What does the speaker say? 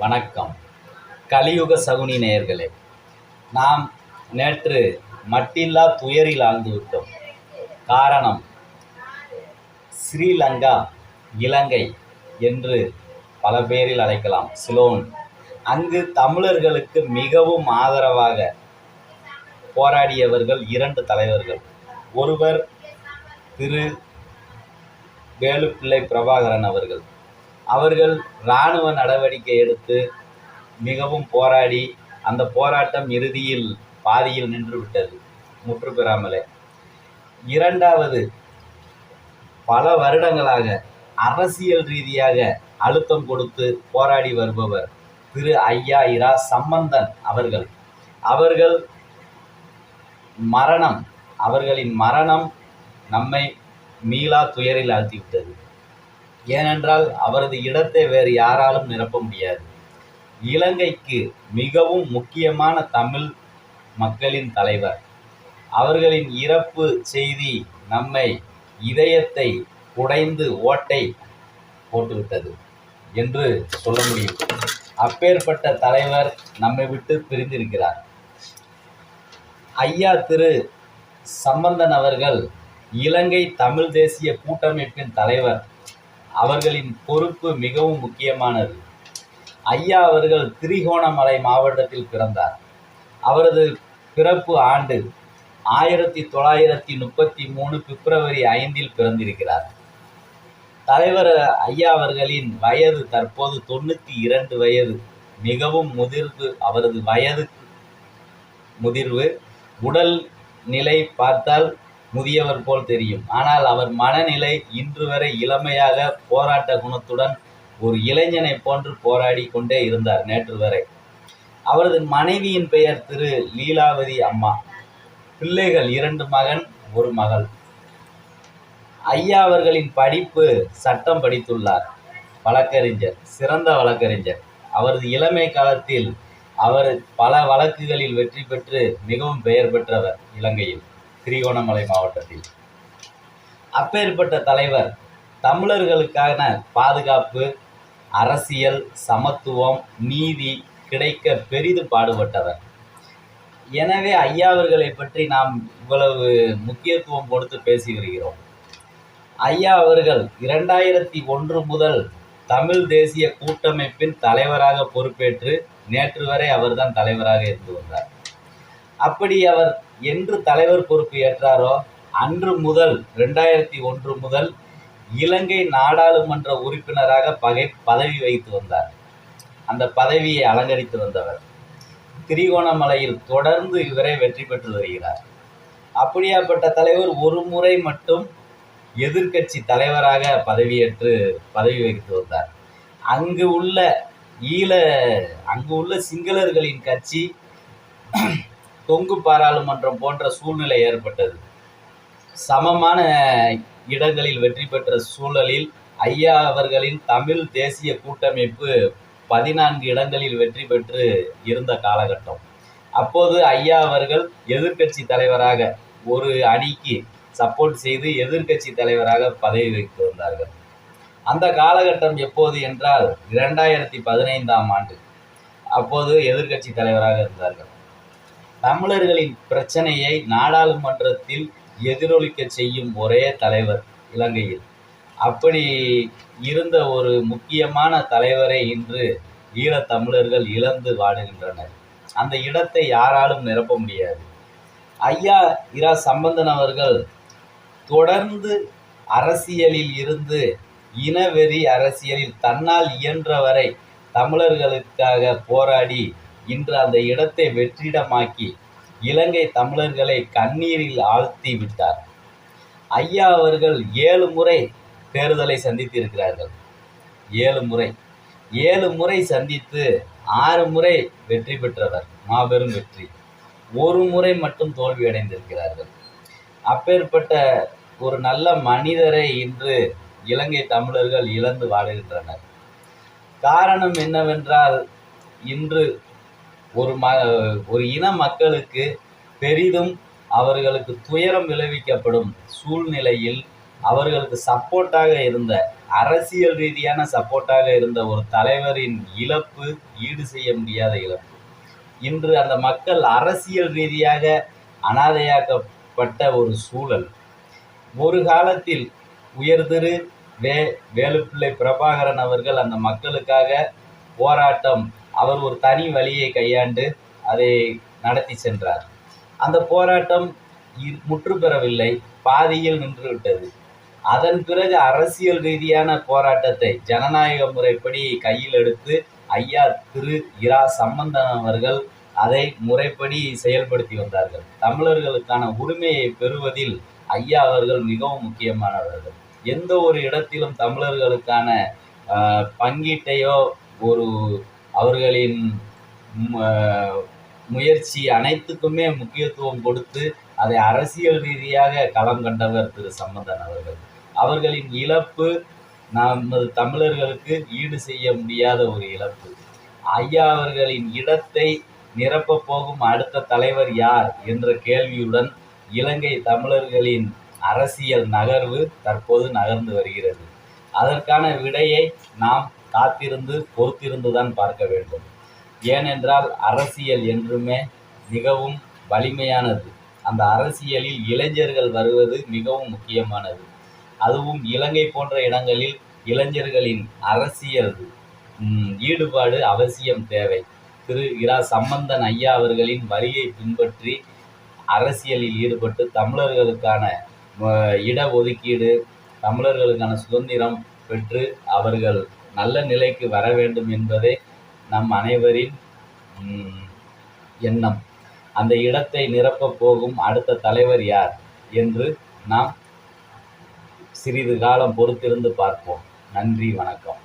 வணக்கம். கலியுக சகுனி நேயர்களே நாம் நேற்று மட்டில்லா துயரில் ஆழ்ந்து விட்டோம். காரணம் ஸ்ரீலங்கா இலங்கை என்று பல பேரில் அழைக்கலாம். சிலோன் அங்கு தமிழர்களுக்கு மிகவும் ஆதரவாக போராடியவர்கள் இரண்டு தலைவர்கள். ஒருவர் திரு வேலுப்பிள்ளை பிரபாகரன் அவர்கள் அவர்கள் இராணுவ நடவடிக்கை எடுத்து மிகவும் போராடி அந்த போராட்டம் இறுதியில் பாதியில் நின்று விட்டது முற்று பெறாமலே இரண்டாவது பல வருடங்களாக அரசியல் ரீதியாக அழுத்தம் கொடுத்து போராடி வருபவர் திரு ஐயா இரா சம்பந்தன் அவர்கள். அவர்கள் மரணம் அவர்களின் மரணம் நம்மை மீளா துயரில் ஆழ்த்திவிட்டது ஏனென்றால் அவரது இடத்தை வேறு யாராலும் நிரப்ப முடியாது. இலங்கைக்கு மிகவும் முக்கியமான தமிழ் மக்களின் தலைவர். அவர்களின் இறப்பு செய்தி நம்மை இதயத்தை உடைந்து ஓட்டை போட்டுவிட்டது என்று சொல்ல முடியும். அப்பேற்பட்ட தலைவர் நம்மை விட்டு பிரிந்திருக்கிறார். ஐயா திரு. சம்பந்தன் அவர்கள் இலங்கை தமிழ் தேசிய கூட்டமைப்பின் தலைவர். அவர்களின் பொறுப்பு மிகவும் முக்கியமானது. ஐயா அவர்கள் திரிகோணமலை மாவட்டத்தில் பிறந்தார். அவரது பிறப்பு ஆண்டு ஆயிரத்தி தொள்ளாயிரத்தி முப்பத்தி மூணு பிப்ரவரி ஐந்தில் பிறந்திருக்கிறார். தலைவர் ஐயா அவர்களின் வயது தற்போது தொண்ணூற்றி இரண்டு வயது. மிகவும் முதிர்வு அவரது வயது முதிர்வு. உடல் நிலை பார்த்தால் முதியவர் போல் தெரியும். ஆனால் அவர் மனநிலை இன்று வரை இளமையாக போராட்ட குணத்துடன் ஒரு இளைஞனை போன்று போராடி கொண்டே இருந்தார் நேற்று வரை. அவரது மனைவியின் பெயர் திரு லீலாவதி அம்மா. பிள்ளைகள் இரண்டு மகன் ஒரு மகள். ஐயா அவர்களின் படிப்பு சட்டம் படித்துள்ளார். வழக்கறிஞர் சிறந்த வழக்கறிஞர். அவரது இளமை காலத்தில் அவர் பல வழக்குகளில் வெற்றி பெற்று மிகவும் பெயர் பெற்றவர் இலங்கையில். திரிகோணமலை மாவட்டத்தில். அப்பேற்பட்ட தலைவர் தமிழர்களுக்கான பாதுகாப்பு அரசியல் சமத்துவம் நீதி கிடைக்க பெரிது பாடுபட்டவர். எனவே ஐயா அவர்களை பற்றி நாம் இவ்வளவு முக்கியத்துவம் கொடுத்து பேசி வருகிறோம். ஐயா அவர்கள் இரண்டாயிரத்தி ஒன்று முதல் தமிழ் தேசிய கூட்டமைப்பின் தலைவராக பொறுப்பேற்று நேற்று வரை அவர்தான் தலைவராக இருந்து வந்தார். அப்படி அவர் என்று தலைவர் பொறுப்பு ஏற்றாரோ அன்று முதல் ரெண்டாயிரத்தி ஒன்று முதல் இலங்கை நாடாளுமன்ற உறுப்பினராக பகை பதவி வகித்து வந்தார். அந்த பதவியை அலங்கரித்து வந்தவர். திரிகோணமலையில் தொடர்ந்து இவரை வெற்றி பெற்று வருகிறார். அப்படியாப்பட்ட தலைவர் ஒரு முறை மட்டும் எதிர்க்கட்சி தலைவராக பதவியேற்று பதவி வகித்து வந்தார். அங்கு உள்ள ஈழ அங்கு உள்ள சிங்களர்களின் கட்சி கொங்கு பாராளுமன்றம் போன்ற சூழ்நிலை ஏற்பட்டது. சமமான இடங்களில் வெற்றி பெற்ற சூழலில் ஐயா அவர்களின் தமிழ் தேசிய கூட்டமைப்பு பதினான்கு இடங்களில் வெற்றி பெற்று இருந்த காலகட்டம். அப்போது ஐயா அவர்கள் எதிர்க்கட்சி தலைவராக ஒரு அணிக்கு சப்போர்ட் செய்து எதிர்க்கட்சி தலைவராக பதவி வைத்து வந்தார்கள். அந்த காலகட்டம் எப்போது என்றால் இரண்டாயிரத்தி பதினைந்தாம் ஆண்டு. அப்போது எதிர்க்கட்சி தலைவராக இருந்தார்கள். தமிழர்களின் பிரச்சனையை நாடாளுமன்றத்தில் எதிரொலிக்க செய்யும் ஒரே தலைவர் இலங்கையில். அப்படி இருந்த ஒரு முக்கியமான தலைவரை இன்று ஈழத்தமிழர்கள் இழந்து வாடுகின்றனர். அந்த இடத்தை யாராலும் நிரப்ப முடியாது. ஐயா இரா சம்பந்தன் அவர்கள் தொடர்ந்து அரசியலில் இருந்து இனவெறி அரசியலில் தன்னால் இயன்றவரை தமிழர்களுக்காக போராடி இன்று அந்த இடத்தை வெற்றிடமாக்கி இலங்கை தமிழர்களை கண்ணீரில் ஆழ்த்தி விட்டார். ஐயா அவர்கள் ஏழு முறை தேர்தலை சந்தித்திருக்கிறார்கள். ஏழு முறை. ஏழு முறை சந்தித்து ஆறு முறை வெற்றி பெற்றவர் மாபெரும் வெற்றி. ஒரு முறை மட்டும் தோல்வி அடைந்திருக்கிறார்கள். அப்பேற்பட்ட ஒரு நல்ல மனிதரை இன்று இலங்கை தமிழர்கள் இழந்து வாழுகின்றனர். காரணம் என்னவென்றால் இன்று ஒரு ம ஒரு இன மக்களுக்கு பெரிதும் அவர்களுக்கு துயரம் விளைவிக்கப்படும் சூழ்நிலையில் அவர்களுக்கு சப்போர்ட்டாக இருந்த அரசியல் ரீதியான சப்போர்ட்டாக இருந்த ஒரு தலைவரின் இழப்பு ஈடு செய்ய முடியாத இழப்பு. இன்று அந்த மக்கள் அரசியல் ரீதியாக அனாதையாக்கப்பட்ட ஒரு சூழல். ஒரு காலத்தில் உயர்திரு வே வேலுப்பிள்ளை பிரபாகரன் அவர்கள் அந்த மக்களுக்காக போராட்டம் அவர் ஒரு தனி வழியை கையாண்டு அதை நடத்தி சென்றார். அந்த போராட்டம் இ- முற்று பெறவில்லை பாதியில் நின்றுவிட்டது. அதன் பிறகு அரசியல் ரீதியான போராட்டத்தை ஜனநாயக முறைப்படி கையில் எடுத்து ஐயா திரு இரா சம்பந்தன் அவர்கள் அதை முறைப்படி செயல்படுத்தி வந்தார்கள். தமிழர்களுக்கான உரிமையை பெறுவதில் ஐயா அவர்கள் மிகவும் முக்கியமானவர்கள். எந்த ஒரு இடத்திலும் தமிழர்களுக்கான பங்கீட்டையோ ஒரு அவர்களின் முயற்சி அனைத்துக்குமே முக்கியத்துவம் கொடுத்து அதை அரசியல் ரீதியாக களம் கண்டவர் திரு சம்பந்தன் அவர்கள். அவர்களின் இழப்பு நமது தமிழர்களுக்கு ஈடு செய்ய முடியாத ஒரு இழப்பு. ஐயா அவர்களின் இடத்தை நிரப்பப் போகும் அடுத்த தலைவர் யார் என்ற கேள்வியுடன் இலங்கை தமிழர்களின் அரசியல் நகர்வு தற்போது நகர்ந்து வருகிறது. அதற்கான விடையை நாம் காத்திருந்து பொறுத்திருந்துதான் பார்க்க வேண்டும். ஏனென்றால் அரசியல் என்றுமே மிகவும் வலிமையானது. அந்த அரசியலில் இளைஞர்கள் வருவது மிகவும் முக்கியமானது. அதுவும் இலங்கை போன்ற இடங்களில் இளைஞர்களின் அரசியல் ஈடுபாடு அவசியம் தேவை. திரு இரா சம்பந்தன் ஐயா அவர்களின் வரியை பின்பற்றி அரசியலில் ஈடுபட்டு தமிழர்களுக்கான இட இடஒதுக்கீடு தமிழர்களுக்கான சுதந்திரம் பெற்று அவர்கள் நல்ல நிலைக்கு வர வேண்டும் என்பதே நம் அனைவரின் எண்ணம். அந்த இடத்தை நிரப்பப் போகும் அடுத்த தலைவர் யார் என்று நாம் சிறிது காலம் பொறுத்திருந்து பார்ப்போம். நன்றி வணக்கம்.